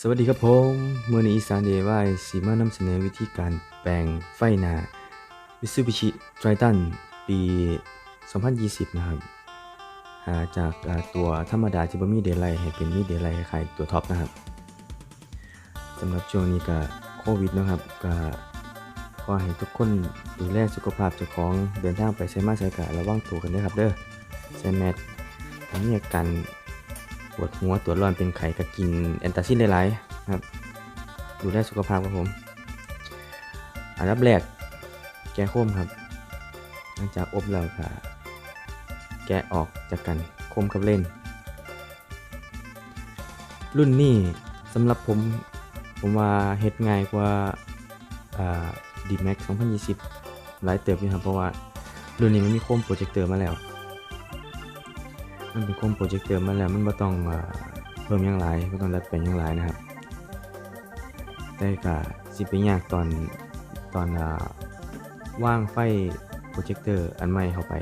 สวัสดีครับผมเมื่อนี้อีสานเดวายสีมานำเสนอวิธีการแปลงไฟนา Mitsubishi Triton ปี 2020 นะครับ หาจากตัวธรรมดาที่บ่มีเดลไลให้เป็นมีเดลไลคล้ายตัวท็อปนะครับสำหรับช่วงนี้ก็โควิดนะครับก็ขอให้ทุกคนดูแลสุขภาพเจ้าของเดินทางไปใช้มาใช้กะระวังตัวกันด้วยครับเด้อใส่แมสถ้ามีอาการ ปวดหัวตัวร้อนเป็นไข้ก็กินแอนตาซินหลายๆครับ ดูแลสุขภาพครับผม อันดับแรกแกะโคมครับ หลังจากอบแล้วก็แกะออกจากกันโคมกับเล่น รุ่นนี้สำหรับผมผมว่าเฮ็ดง่ายกว่าอ่า D-Max 2020 หลายเติบอยู่ครับเพราะว่ารุ่นนี้มันมีโคมโปรเจคเตอร์มาแล้ว มันเป็นโคมโปรเจคเตอร์มาแล้วมันบ่ต้องเอ่อเพิ่มยังหลายบ่ต้องดัดแปลงยังหลายนะครับแต่ก็สิไปยากตอนตอนอว่างไฟโปรเจคเตอร์อันใหม่เข้าไป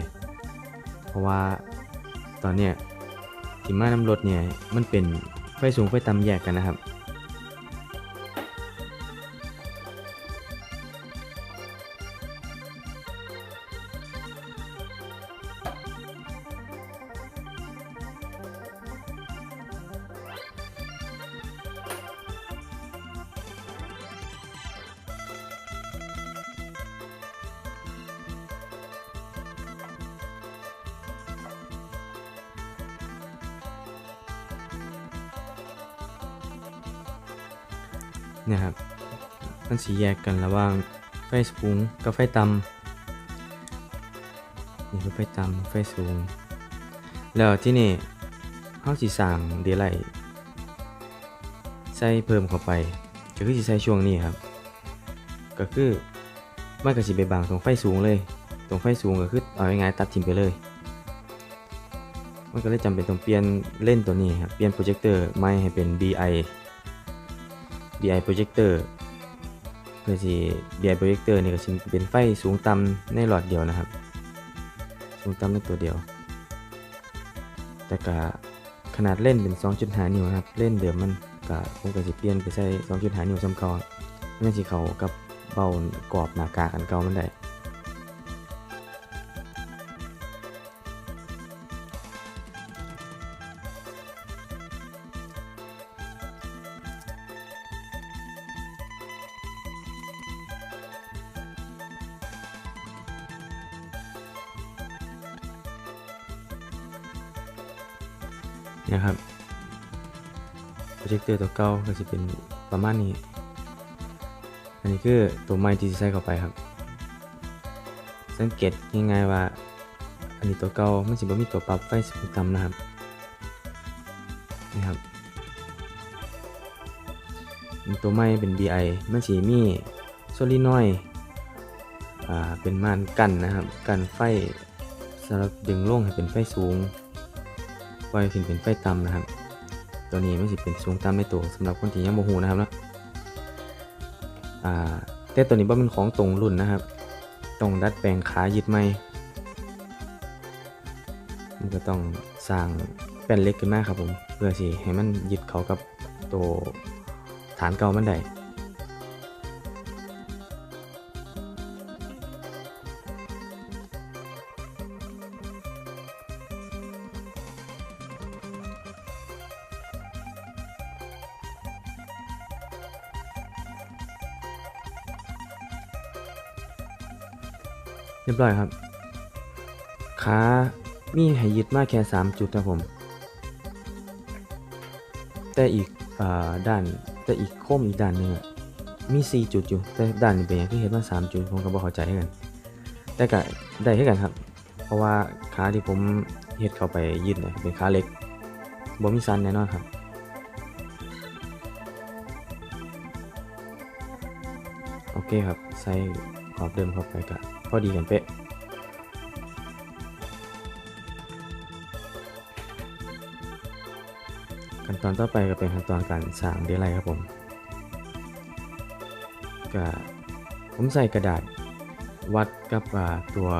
เพราะว่าตอนเนี้ยที่มาน้ำรถเนี่ยมันเป็นไฟสูงไฟต่ำแยกกันนะครับ นี่ยครับมันสีแยกกันระหว่างไฟสูงกับไฟต่ำนี่คือไฟต่ำไฟสูง แล้วที่นี่เฮาสิสร้างเดไลใส่เพิ่มเข้าไปก็คือสิใส่ช่วงนี้ครับ ก็คือมันก็สิไปบางตรงไฟสูงเลย ตรงไฟสูงก็คือเอาง่ายๆตัดทิ้งไปเลย มันก็เลยจำเป็นต้องเปลี่ยนเล่นตัวนี้ครับ เปลี่ยนโปรเจคเตอร์ใหม่ให้เป็น BI BI projector เพื่อที่ BI projector นี่ก็จะเป็นไฟสูงต่ำในหลอดเดียวนะครับ สูงต่ำในตัวเดียว แต่ก็ขนาดเล่นเป็น 2.5 นิ้วนะครับ เล่นเดิมมันก็ผมก็สิเปลี่ยนไปใช้ 2.5 นิ้วซ้ำเก่าไม่สิเขากับเบากรอบหนากากันเก่ามันได้ นะครับโปรเจคเตอร์ตัวเก่าก็จะเป็นประมาณนี้ อันนี้คือตัวใหม่ที่จะใส่เข้าไปครับ สังเกตง่ายๆว่า อันนี้ตัวเก่ามันสิบ่มีตัวปรับไฟสูงต่ำนะครับนี่ครับตัวใหม่เป็น BI มันสิมีโซลินอยด์อ่าเป็นม่านกันนะครับ กันไฟสำหรับดึงลงให้เป็นไฟสูง ปล่อยขึ้นเป็นไฟต่ำนะครับ ตัวนี้ไม่สิเป็นสูงต่ำในตัวสำหรับคนที่ยังโมโหนะครับเนาะอ่าแต่ตัวนี้บ่เป็นของตรงรุ่นนะครับต้องดัดแปลงขายึดไม่มันก็ต้องสร้างแป้นเล็กขึ้นมาครับผม เพื่อสิให้มันยึดเขากับตัวฐานเก่ามันได้ เรียบร้อยครับ ขามีให้ยึดมากแค่ 3 จุดครับผม แต่อีกอด้านแต่อีกโค้มอีกด้านหนึงมี 4 จุดอยู่ แต่ด้านนี้เป็นอย่างที่เห็นมา3 จุดผมก็บ่เข้าใจให้กัน แต่ก็ได้ให้กันครับ เพราะว่าขาที่ผมเฮ็ดเข้าไปยึดเนี่ยเป็นขาเล็กบ่มีซันแน่นอนครับโอเคครับ ใส่ขอบเดิมเข้าไปก็พ อดีกันเป๊ะขั้นตอนต่อไปก็เป็นขั้นตอนการสร้างเดไลครับผมก็ผมใส่กระดาษวัดกับตัว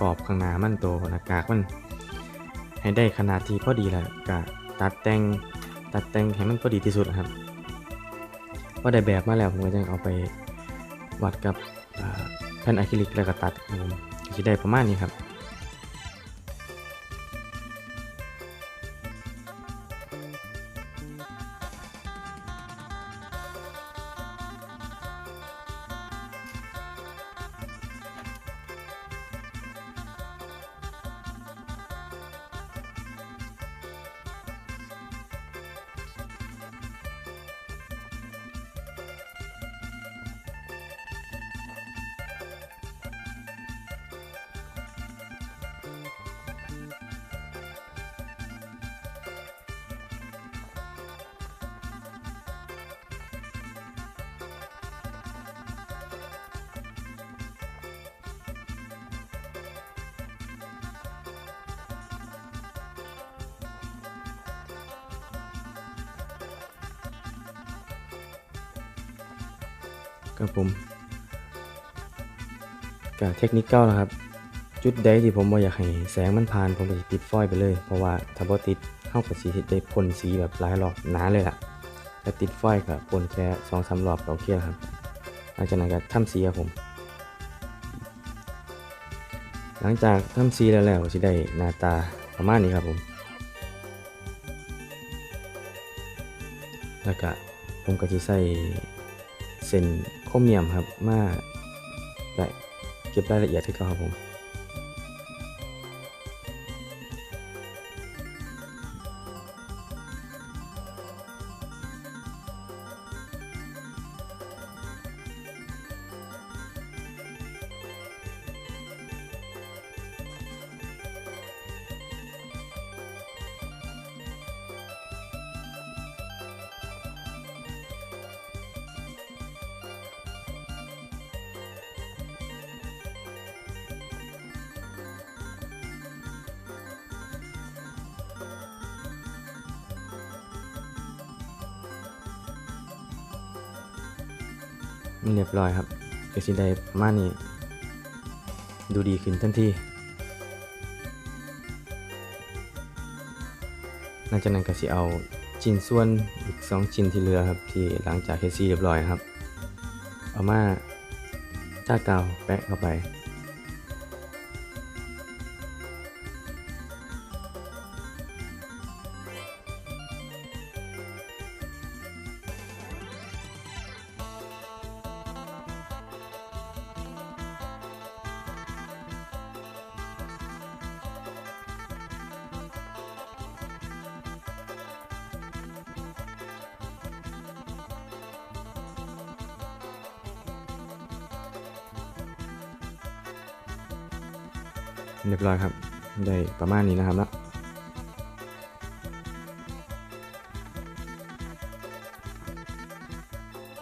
กรอบข้างหน้ามันตัวหน้ากากมัน ให้ได้ขนาดที่พอดีแล้วก็ตัดแต่งตัดแต่งให้มันพอดีที่สุดครับพอได้แบบมาแล้วผมก็จะเอาไปวัดกับ แผ่นอะคริลิกแล้วก็ตัดครับผมก็จะได้ประมาณนี้ครับ ครับผมกับเทคนิคเก้านะครับ จุดใดที่ผมว่อยากให้แสงมันผ่านผมก็จะติดฟอยล์ไปเลย เพราะว่าถ้าบ่ติดเข้ากับสีได้พ่นสีแบบหลายรอบหนาเลยล่ะแต่ติดฟอยล์กับพ่นแค่สองสามรอบก็โอเคครับหลังจากนั้นก็ทำสีครับผม หลังจากทำสีแล้วแล้วจะได้หน้าตาประมาณนี้ครับผม แล้วก็ผมก็จะใส่เส้น ครเมียมครับ มาได้เก็บรายละเอียดที่เขาครับผม เรียบร้อยครับก็สิได้มานี่ดูดีขึ้นทันทีหลังจากนั้นก็สิเอาชิ้นส่วนอีก 2 ชิ้นที่เหลือครับ ที่หลังจากเฮซีเรียบร้อยครับ เอามาจ้ากาวแปะเข้าไป เรียบร้อยครับ ได้ประมาณนี้นะครับแล้ว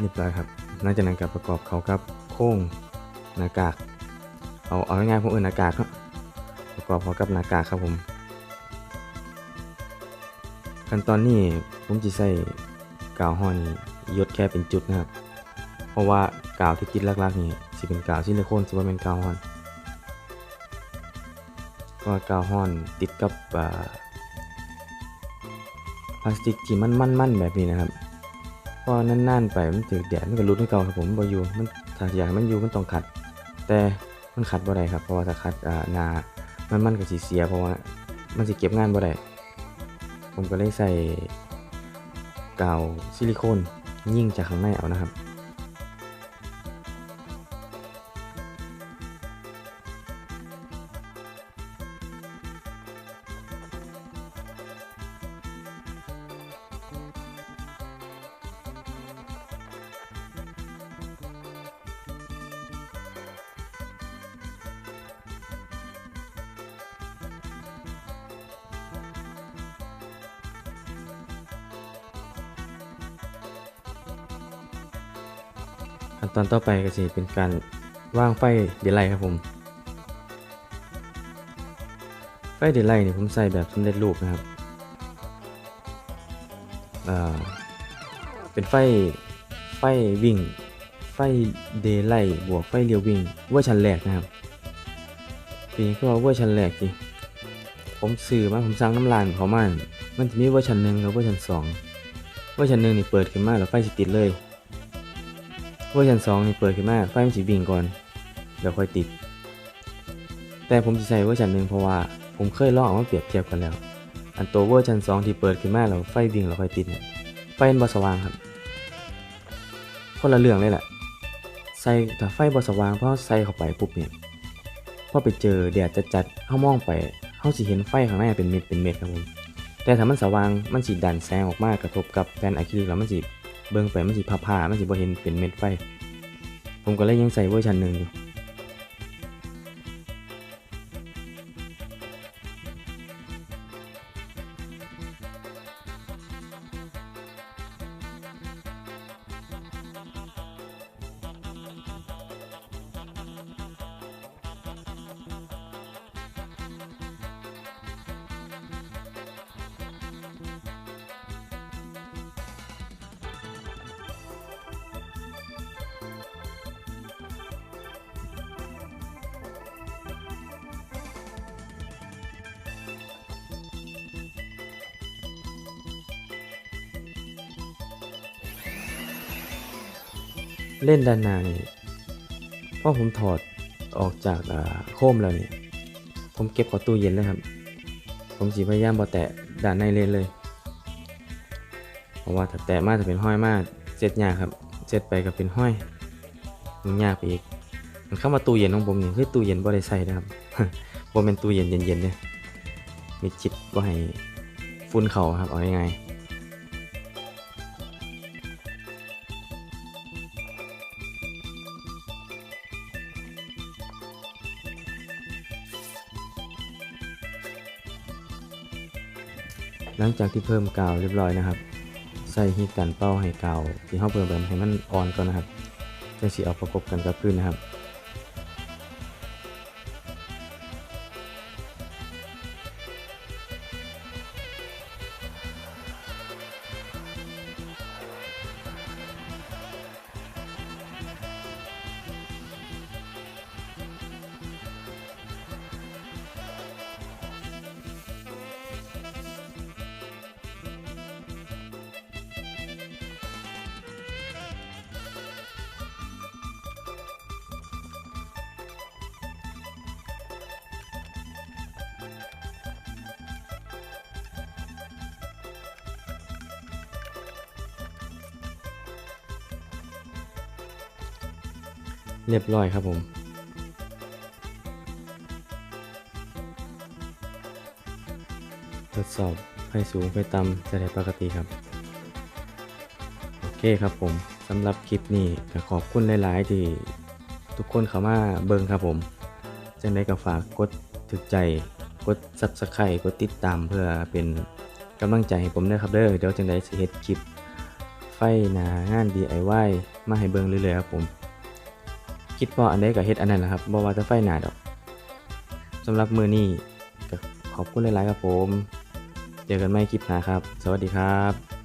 เรียบร้อยครับหลังจากนั้นก็ประกอบเขากับโค้งหน้ากาก เอาเอาง่ายๆผมเออหน้ากากครับประกอบเขากับหน้ากากครับผมขั้นตอนนี้ผมจะใส่กาวห้อนยดแค่เป็นจุดนะครับ เพราะว่ากาวที่ติดลักๆนี่สิเป็นกาวซิลิโคนสิว่าเป็นกาวห้อน ก็กาวห้อนติดกับพลาสติกที่มันมันๆแบบนี้นะครับพอนานๆไปมันถึกแดดมันก็รุดให้เก่าครับผมบ่อยู่มันถ้าอยากให้มันอยู่มันต้องขัด แต่มันขัดบ่ได้ครับเพราะว่าถ้าขัดอ่านามันมันก็สิเสียเพราะว่ามันสิเก็บงานบ่ได้ผมก็เลยใส่กาวซิลิโคนยิ่งจากข้างในเอานะครับ ขั้นตอนต่อไปก็จะเป็นการว่างไฟเดลไลครับผม ไฟเดลไลนี่ผมใส่แบบสำเร็จรูปนะครับเป็นไฟไฟวิ่ง ไฟเดย์ไลบวกไฟเรียววิ่งเวอร์ชันแรกนะครับปีนี้ก็ว่าเวอร์ชันแรกจีผมซื้อมาผมสั่งน้ำลานเขามามันจะมีเวอร์ชันหนึ่งกับเวอร์ชันสองเวอร์ชันหนึ่งนี่เปิดขึ้นมาแล้วไฟสิติดเลย เวอร์ชันสองนี่เปิดขึ้นมาไฟมันสิวิ่งก่อนแล้วค่อยติด แต่ผมจะใช้เวอร์ชันหนึ่งเพราะว่าผมเคยลองเอามาเปรียบเทียบกันแล้ว อันตัวเวอร์ชัน2ที่เปิดขึ้นมาแล้วไฟวิ่งแล้วค่อยติดเนี่ยไฟมันบสว่างครับ คนละเรื่องเลยแหละใส่ถ้าไฟบสว่างเพราะใส่เข้าไปปุ๊บเนี่ยพอไปเจอแดดจัดๆเฮามองไปเฮาสิเห็นไฟข้างในเป็นเม็ดเป็นเม็ดครับผมแต่ถ้ามันสว่างมันสิดันแสงออกมากระทบกับแผ่นอะคริลิกแล้วมันสิ เบิ่งไปมันสิผ่าๆมันสิบ่เห็นเป็นเม็ดไฟ ผมก็เลยยังใส่เวอร์ชันหนึ่งอยู่ เล่นด้านหน้านี่พอผมถอดออกจากโคมแล้วเนี่ยผมเก็บข้าตู้เย็นเลยครับ ผมสิพยายามบ่แตะด้านในเล่นเลย เพราะว่าถ้าแตะมากจะเป็นห้อยมากเจ็ดยากครับเจ็ดไปก็เป็นห้อยมันยากไปอีกมันเข้ามาตู้เย็นของผมนี่คือตู้เย็นบ่ได้ใส่นะครับบ่เป็นตู้เย็นเย็นๆเนี่ยมีจิตว่าให้ฝุ่นเข่าครับเอาง่าย หลังจากที่เพิ่มกาวเรียบร้อยนะครับ ใส่ฮีตกันเป้าให้กาวที่เขาเพิ่มไปให้มันอ่อนก่อนนะครับจะสีเอาประกบกันกับพื้นนะครับ เรียบร้อยครับผม ทดสอบไฟสูงไฟต่ำจะได้ปกติครับ โอเคครับผมสำหรับคลิปนี้ขอบคุณหลาย ๆ ที่ทุกคนเข้ามาเบิ่งครับผมจังได้ก็ฝากกดถึกใจกด Subscribe กดติดตามเพื่อเป็นกำลังใจให้ผมด้วยครับเด้อเดี๋ยวจังได้สิเฮ็ดคลิปไฟหนางาน DIY มาให้เบิ่งเรื่อย ๆ ครับผม คิดว่าอันใดก็เฮ็ดอันนั้นแหละครับบ่ว่าจะไฟหนาดอกสำหรับมือนี้ก็ขอบคุณหลายๆครับผม เจอกันใหม่คลิปหน้าครับ สวัสดีครับ